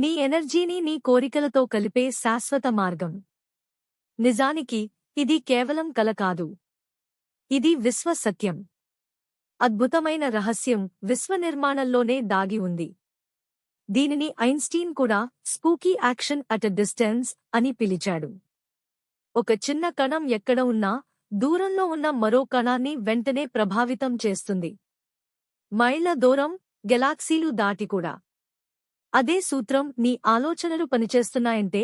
నీ ఎనర్జీని నీ కోరికలతో కలిపే శాశ్వత మార్గం. నిజానికి ఇది కేవలం కల కాదు. ఇది విశ్వ సత్యం. అద్భుతమైన రహస్యం విశ్వనిర్మాణంలోనే దాగి ఉంది. దీనిని ఐన్స్టీన్ కూడా spooky action at a distance అని పిలిచాడు. ఒక చిన్న కణం ఎక్కడ ఉన్నా దూరంలో ఉన్న మరో కణాన్ని వెంటనే ప్రభావితం చేస్తుంది. మైళ్ళ దూరం గెలాక్సీలు దాటి కూడా. అదే సూత్రం నీ ఆలోచనలు పనిచేస్తున్నాయంటే?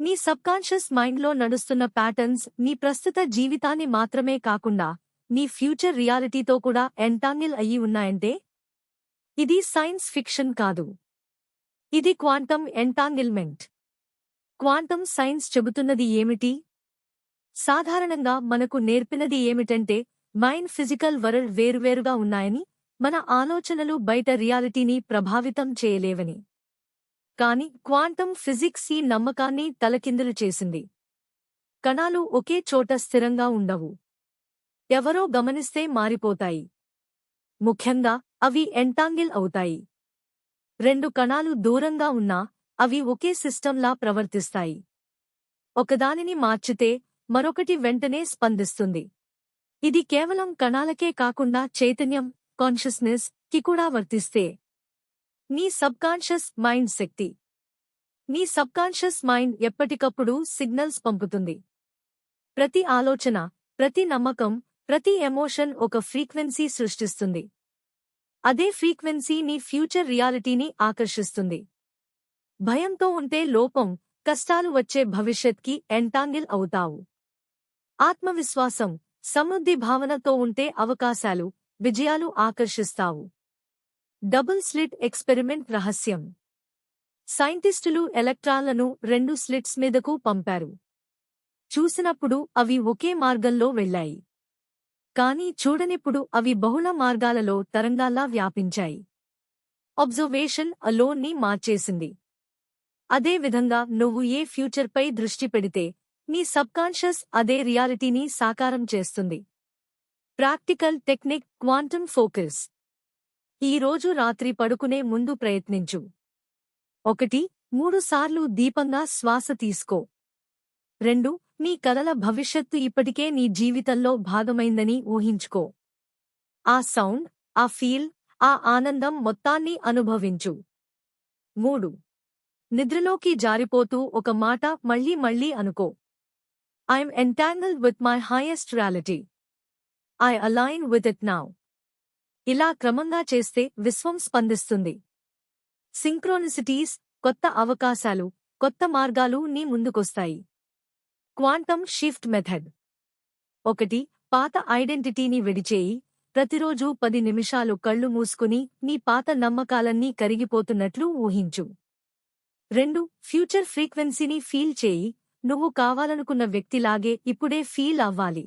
నీ సబ్కాన్షియస్ మైండ్లో నడుస్తున్న ప్యాటర్న్స్ నీ ప్రస్తుత జీవితాన్ని మాత్రమే కాకుండా నీ ఫ్యూచర్ రియాలిటీతో కూడా ఎంటాంగిల్ అయ్యి ఉన్నాయంటే? ఇది సైన్స్ ఫిక్షన్ కాదు. ఇది క్వాంటం ఎంటాంగిల్మెంట్. క్వాంటం సైన్స్ చెబుతున్నది ఏమిటి? సాధారణంగా మనకు నేర్పినది ఏమిటంటే మైండ్ ఫిజికల్ వరల్డ్ వేరువేరుగా ఉన్నాయని మన ఆలోచనలు బయట రియాలిటీని ప్రభావితం చేయలేవని. కాని క్వాంటం ఫిజిక్స్ ఈ నమ్మకాన్ని తలకిందులు చేసింది. కణాలు ఒకే చోట స్థిరంగా ఉండవు. ఎవరో గమనిస్తే మారిపోతాయి. ముఖ్యంగా అవి ఎంటాంగిల్ అవుతాయి. రెండు కణాలు దూరంగా ఉన్నా అవి ఒకే సిస్టంలా ప్రవర్తిస్తాయి. ఒకదానిని మార్చితే మరొకటి వెంటనే స్పందిస్తుంది. ఇది కేవలం కణాలకే కాకుండా చైతన్యం కాన్షియస్నెస్కి కూడా వర్తిస్తే నీ సబ్కాన్షియస్ మైండ్ శక్తి. నీ సబ్కాన్షియస్ మైండ్ ఎప్పటికప్పుడు సిగ్నల్స్ పంపుతుంది. ప్రతి ఆలోచన ప్రతి నమ్మకం ప్రతి ఎమోషన్ ఒక ఫ్రీక్వెన్సీ సృష్టిస్తుంది. అదే ఫ్రీక్వెన్సీ నీ ఫ్యూచర్ రియాలిటీని ఆకర్షిస్తుంది. భయంతో ఉంటే లోపం కష్టాలు వచ్చే భవిష్యత్కి ఎంటాంగిల్ అవుతావు. ఆత్మవిశ్వాసం సమృద్ధి భావనతో ఉంటే అవకాశాలు విజయాలు ఆకర్షిస్తావు. డబుల్ స్లిట్ ఎక్స్పెరిమెంట్ రహస్యం. సైంటిస్టులు ఎలక్ట్రాన్లను రెండు స్లిట్స్ మీదకు పంపారు. చూసినప్పుడు అవి ఒకే మార్గంలో వెళ్ళాయి కాని చూడనిప్పుడు అవి బహుళ మార్గాలలో తరంగాల్లా వ్యాపించాయి. అబ్జర్వేషన్ అలోన్ని మార్చేసింది. అదేవిధంగా నువ్వు ఏ ఫ్యూచర్పై దృష్టి పెడితే నీ సబ్కాన్షియస్ అదే రియాలిటీని సాకారం చేస్తుంది. Practical technique quantum focus. ఈ రోజు రాత్రి పడుకునే ముందు ప్రయత్నించు. ఒకటి మూడుసార్లు దీపంగా శ్వాస తీసుకో. రెండు నీ కలల భవిష్యత్తు ఇప్పటికే నీ జీవితంలో భాగమైందని ఊహించుకో. ఆ సౌండ్ ఆ ఫీల్ ఆ ఆనందం మొత్తాన్ని అనుభవించు. మూడు నిద్రలోకి జారిపోతూ ఒక మాట మళ్ళీ మళ్ళీ అనుకో. I'm entangled with my highest reality. I align with it now ఇలా క్రమంగా చేస్తే విశ్వం స్పందిస్తుంది. సింక్రోనిసిటీస్ కొత్త అవకాశాలు కొత్త మార్గాలు నీ ముందుకొస్తాయి. Quantum shift method. ఒకటి పాత ఐడెంటిటీని విడిచేయి. ప్రతిరోజూ పది నిమిషాలు కళ్ళు మూసుకుని నీ పాత నమ్మకాలన్నీ కరిగిపోతున్నట్లు ఊహించు. రెండు ఫ్యూచర్ ఫ్రీక్వెన్సీని ఫీల్ చేయి. నువ్వు కావాలనుకున్న వ్యక్తిలాగే ఇప్పుడే ఫీల్ అవ్వాలి.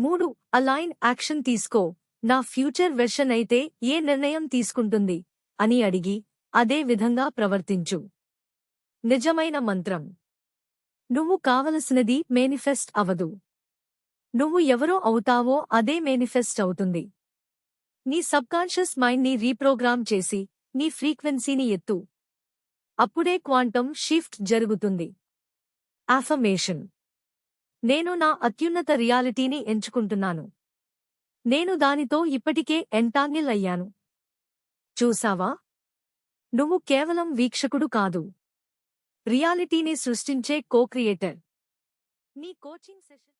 మూడు అలైన్ యాక్షన్ తీసుకో. నా ఫ్యూచర్ వెర్షన్ అయితే ఏ నిర్ణయం తీసుకుంటుంది? అని అడిగి అదే విధంగా ప్రవర్తించు. నిజమైన మంత్రం. నువ్వు కావలసినది మేనిఫెస్ట్ అవదు. నువ్వు ఎవరో అవుతావో అదే మేనిఫెస్ట్ అవుతుంది. నీ సబ్కాన్షియస్ మైండ్ని రీప్రోగ్రామ్ చేసి నీ ఫ్రీక్వెన్సీని ఎత్తు. అప్పుడే క్వాంటం షిఫ్ట్ జరుగుతుంది. ఆఫర్మేషన్ నేను నా అత్యున్నత రియాలిటీని ఎంచుకుంటున్నాను. నేను దానితో ఇప్పటికే ఎంటాంగిల్ అయ్యాను. చూసావా? నువ్వు కేవలం వీక్షకుడు కాదు. రియాలిటీని సృష్టించే కో క్రియేటర్ నీ కోచింగ్ సెషన్